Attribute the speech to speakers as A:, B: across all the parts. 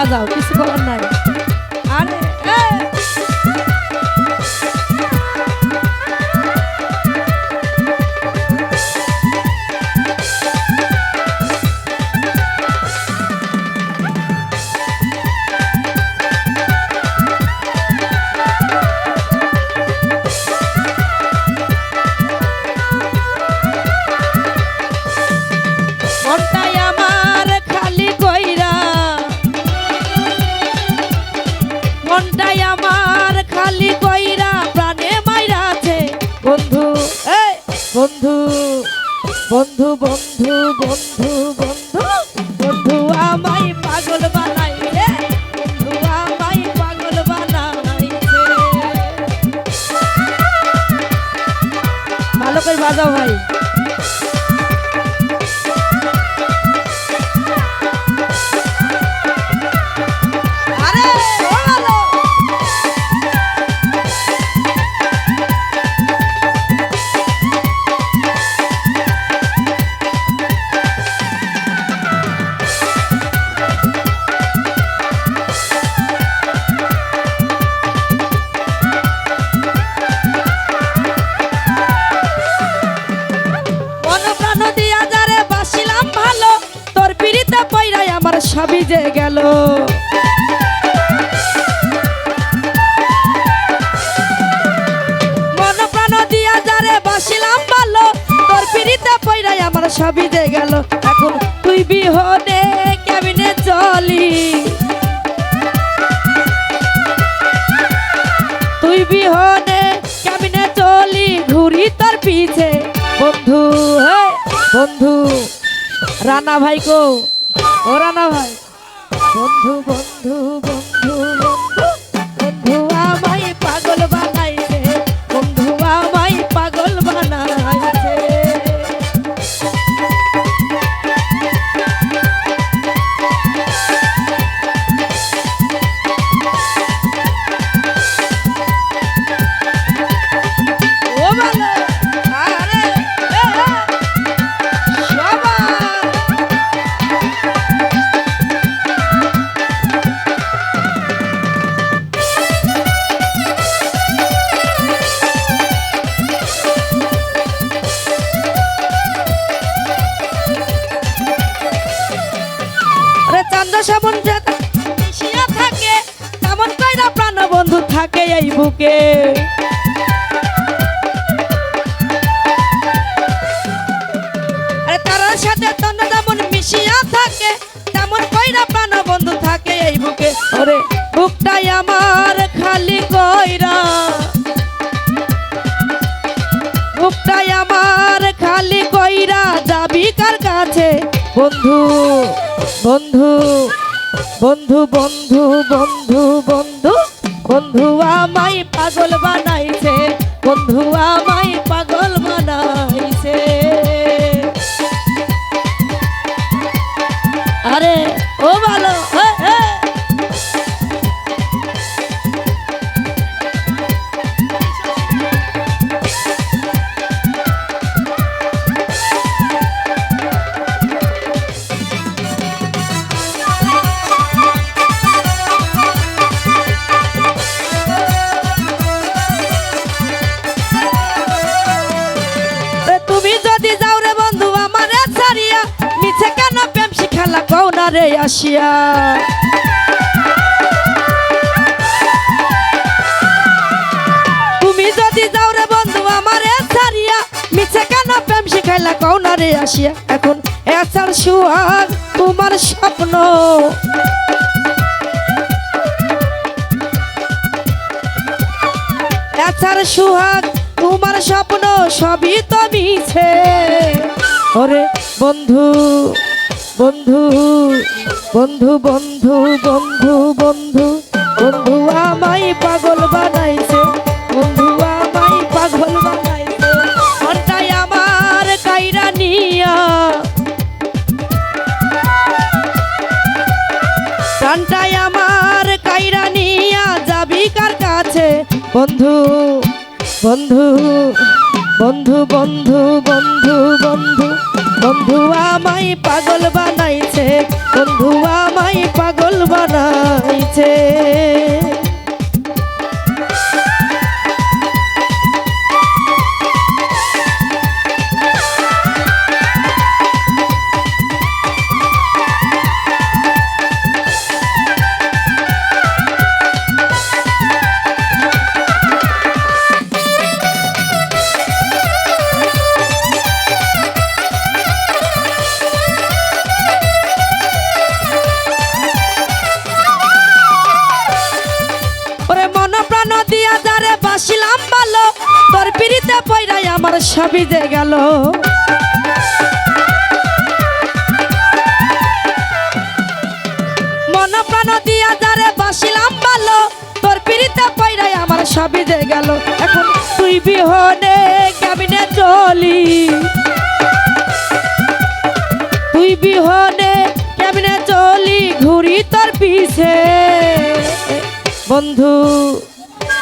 A: বাজাও কিছু করার নাই। আমার খালি কইরা প্রাণে মাইরাছে বন্ধু, এই, বন্ধু বন্ধু বন্ধু বন্ধু বন্ধু বন্ধু আমায় পাগল বানাই রে বন্ধু ভালো করে বাজাও ভাই। সবই যে গেল। মন প্রাণ দিয়া যারে বাসিলাম ভালো, তোর পিড়িতে পইরাই আমার সবই যে গেল। এখন তুই বিহনে কেবিনে চলি। তুই বিহনে কেমনে চলি, ঘুরি তোর পিছে। বন্ধু হে বন্ধু, রানা ভাই কো না ভাই। বন্ধু বন্ধু বন্ধু বন্ধু। শ্রাবণ যে মিশিয়া থাকে তেমন কইরা প্রাণ বন্ধু থাকে এই বুকে। বন্ধু বন্ধু বন্ধু বন্ধু বন্ধু বন্ধু বন্ধু আমায় পাগল বানাইছে বন্ধু আমায় পাগল বানাইছে। শিখালা কও না রে আসিয়া। তুমি যদি যাও রে বন্ধু আমারে ছাড়িয়া, মিছে কেন প্রেম শিখাইলা কও না রে আসিয়া। এখন এছাড় সুহাগ তোমার স্বপ্ন। এছাড় সুহাগ তোমার স্বপ্ন, সবই তো মিছে। ওরে বন্ধু। বন্ধু বন্ধু বন্ধু বন্ধু বন্ধু বন্ধু আমায় পাগল বানাইছে, বন্ধু আমায় পাগল বানাইছে আমার কাইরা নিয়া আমার কাইরা নিয়া যাবি কার কাছে? বন্ধু বন্ধু বন্ধু বন্ধু বন্ধু বন্ধু বন্ধু আমায় পাগল বাসিলাম ভালো। তোর পিড়িতে পয়রাই আমার সবই যে গেল। মন প্রাণ দিয়া যারে বাসিলাম ভালো, তোর পিড়িতে পয়রাই আমার সবই যে গেল। এখন তুই বিহনে কেমনে চলি। তুই বিহনে কেমনে চলি, ঘুরি তোর পিছে। বন্ধু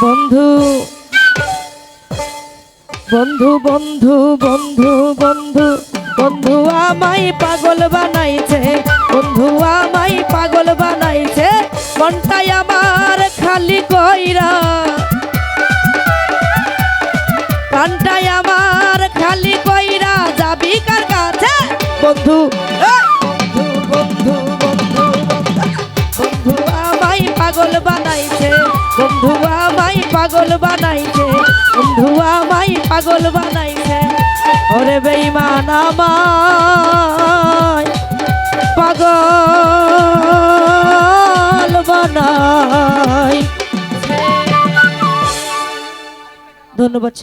A: বন্ধু বন্ধু বন্ধু বন্ধু বন্ধু বন্ধু আমায় পাগল বানাইছে, বন্ধু আমায় পাগল বানাইছে, মনটাই আমার খালি কইরা প্রাণটাই আমার খালি কইরা, যাবি কার কাছে! বন্ধু পাগল বানাইছে। বন্ধু আমায় পাগল বানাইছে। ওরে বেইমান আমায় পাগল বানাই ধন্যবাদ।